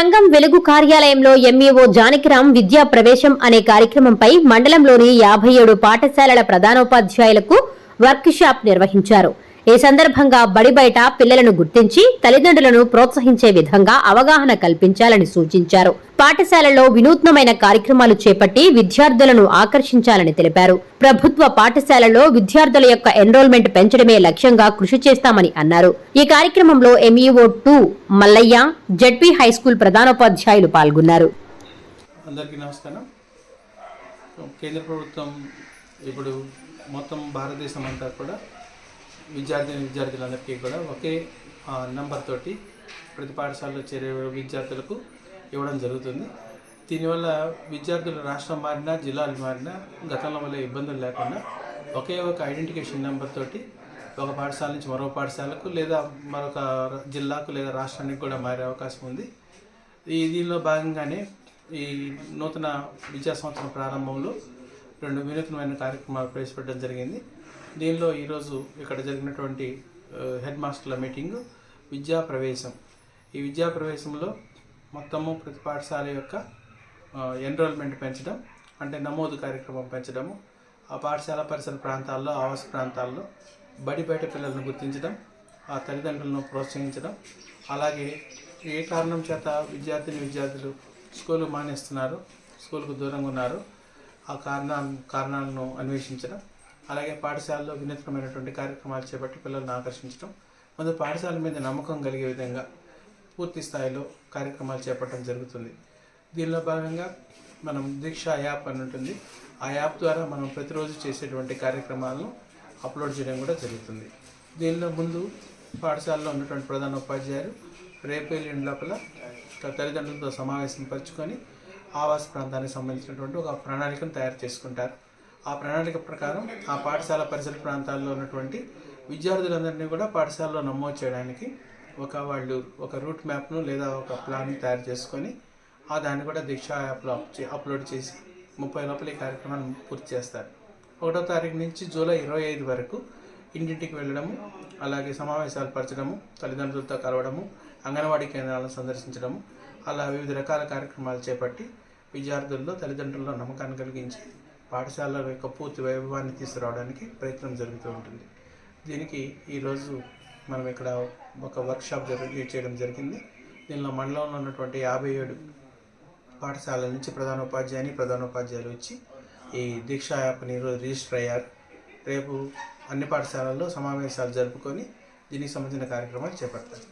సంఘం వెలుగు కార్యాలయంలో ఎంఈఓ జానకిరాం విద్యా ప్రవేశం అనే కార్యక్రమంపై మండలంలోని యాభై ఏడు పాఠశాలల ప్రధానోపాధ్యాయులకు వర్క్ షాప్ నిర్వహించారు. ఈ సందర్భంగా బడి బయట పిల్లలను గుర్తించి తల్లిదండ్రులను ప్రోత్సహించే విధంగా అవగాహన కల్పించాలని సూచించారు. పాఠశాలలో వినూత్నమైన కార్యక్రమాలు చేపట్టి విద్యార్థులను ఆకర్షించాలని తెలిపారు. ప్రభుత్వ పాఠశాలలో విద్యార్థుల యొక్క ఎన్రోల్మెంట్ పెంచడమే లక్ష్యంగా కృషి చేస్తామని అన్నారు. ఈ కార్యక్రమంలో MEO two Mallaiah ZP high school ప్రధానోపాధ్యాయులు పాల్గొన్నారు. అందరికీ నమస్కారం. కేంద్ర ప్రభుత్వం ఇప్పుడు మొత్తం భారతదేశం అంతా కూడా విద్యార్థి విద్యార్థులందరికీ కూడా ఒకే ఆ, నంబర్ తోటి ప్రతి పాఠశాలలో చేరే విద్యార్థులకు ఇవ్వడం జరుగుతుంది. దీనివల్ల విద్యార్థులు రాష్ట్రం మారినా జిల్లాలు మారినా గతంలో వల్ల ఇబ్బందులు లేకుండా ఒకే ఒక ఐడెంటిఫికేషన్ నెంబర్ తోటి ఒక పాఠశాల నుంచి మరో పాఠశాలకు లేదా మరొక జిల్లాకు లేదా రాష్ట్రానికి కూడా మారే అవకాశం ఉంది. ఈ దీనిలో భాగంగానే ఈ నూతన విద్యా సంవత్సరం ప్రారంభంలో రెండు వినూత్నమైన కార్యక్రమాలు ప్రవేశపెట్టడం జరిగింది. దీనిలో ఈరోజు ఇక్కడ జరిగినటువంటి హెడ్ మాస్టర్ల మీటింగ్ విద్యా ప్రవేశం. ఈ విద్యా ప్రవేశంలో మొత్తము ప్రతి పాఠశాల యొక్క ఎన్రోల్మెంట్ పెంచడం అంటే నమోదు కార్యక్రమం పెంచడము ఆ పాఠశాల పరిసర ప్రాంతాల్లో ఆవాస ప్రాంతాల్లో బడి బయట పిల్లలను గుర్తించడం ఆ తల్లిదండ్రులను ప్రోత్సహించడం అలాగే ఏ కారణం చేత విద్యార్థిని విద్యార్థులు స్కూల్ మానేస్తున్నారు స్కూల్కు దూరంగా ఉన్నారు ఆ కారణ కారణాలను అన్వేషించడం అలాగే పాఠశాలలో వినూత్నమైనటువంటి కార్యక్రమాలు చేపట్టి పిల్లలను ఆకర్షించడం మరియు పాఠశాల మీద నమ్మకం కలిగే విధంగా పూర్తి స్థాయిలో కార్యక్రమాలు చేపట్టడం జరుగుతుంది. దీనిలో భాగంగా మనం దీక్ష యాప్ అని ఉంటుంది. ఆ యాప్ ద్వారా మనం ప్రతిరోజు చేసేటువంటి కార్యక్రమాలను అప్లోడ్ చేయడం కూడా జరుగుతుంది. దీనిలో ముందు పాఠశాలలో ఉన్నటువంటి ప్రధాన ఉపాధ్యాయులు రేపు ఎల్లుండి లోపల తల్లిదండ్రులతో సమావేశం పరుచుకొని ఆవాస ప్రాంతానికి సంబంధించినటువంటి ఒక ప్రణాళికను తయారు చేసుకుంటారు. ఆ ప్రణాళిక ప్రకారం ఆ పాఠశాల పరిసర ప్రాంతాల్లో ఉన్నటువంటి విద్యార్థులందరినీ కూడా పాఠశాలలో నమోదు చేయడానికి ఒక వాళ్ళు ఒక రూట్ మ్యాప్ను లేదా ఒక ప్లాన్ తయారు చేసుకొని ఆ దాన్ని కూడా దీక్ష యాప్లో అప్లోడ్ చేసి ముప్పై లోపల ఈ కార్యక్రమాన్ని పూర్తి చేస్తారు. ఒకటో తారీఖు నుంచి జూలై ఇరవై ఐదు వరకు ఇంటింటికి వెళ్ళడము అలాగే సమావేశాలు పరచడము తల్లిదండ్రులతో కలవడము అంగన్వాడీ కేంద్రాలను సందర్శించడము అలా వివిధ రకాల కార్యక్రమాలు చేపట్టి విద్యార్థుల్లో తల్లిదండ్రుల్లో నమ్మకాన్ని కలిగించి పాఠశాల యొక్క పూర్తి వైభవాన్ని తీసుకురావడానికి ప్రయత్నం జరుగుతూ ఉంటుంది. దీనికి ఈరోజు మనం ఇక్కడ ఒక వర్క్షాప్ జరిగి చేయడం జరిగింది. దీనిలో మండలంలో ఉన్నటువంటి యాభై ఏడు పాఠశాలల నుంచి ప్రధానోపాధ్యాయుని ప్రధానోపాధ్యాయులు వచ్చి ఈ దీక్షా యాప్ని రిజిస్టర్ అయ్యారు. రేపు అన్ని పాఠశాలల్లో సమావేశాలు జరుపుకొని దీనికి సంబంధించిన కార్యక్రమాలు చేపడతారు.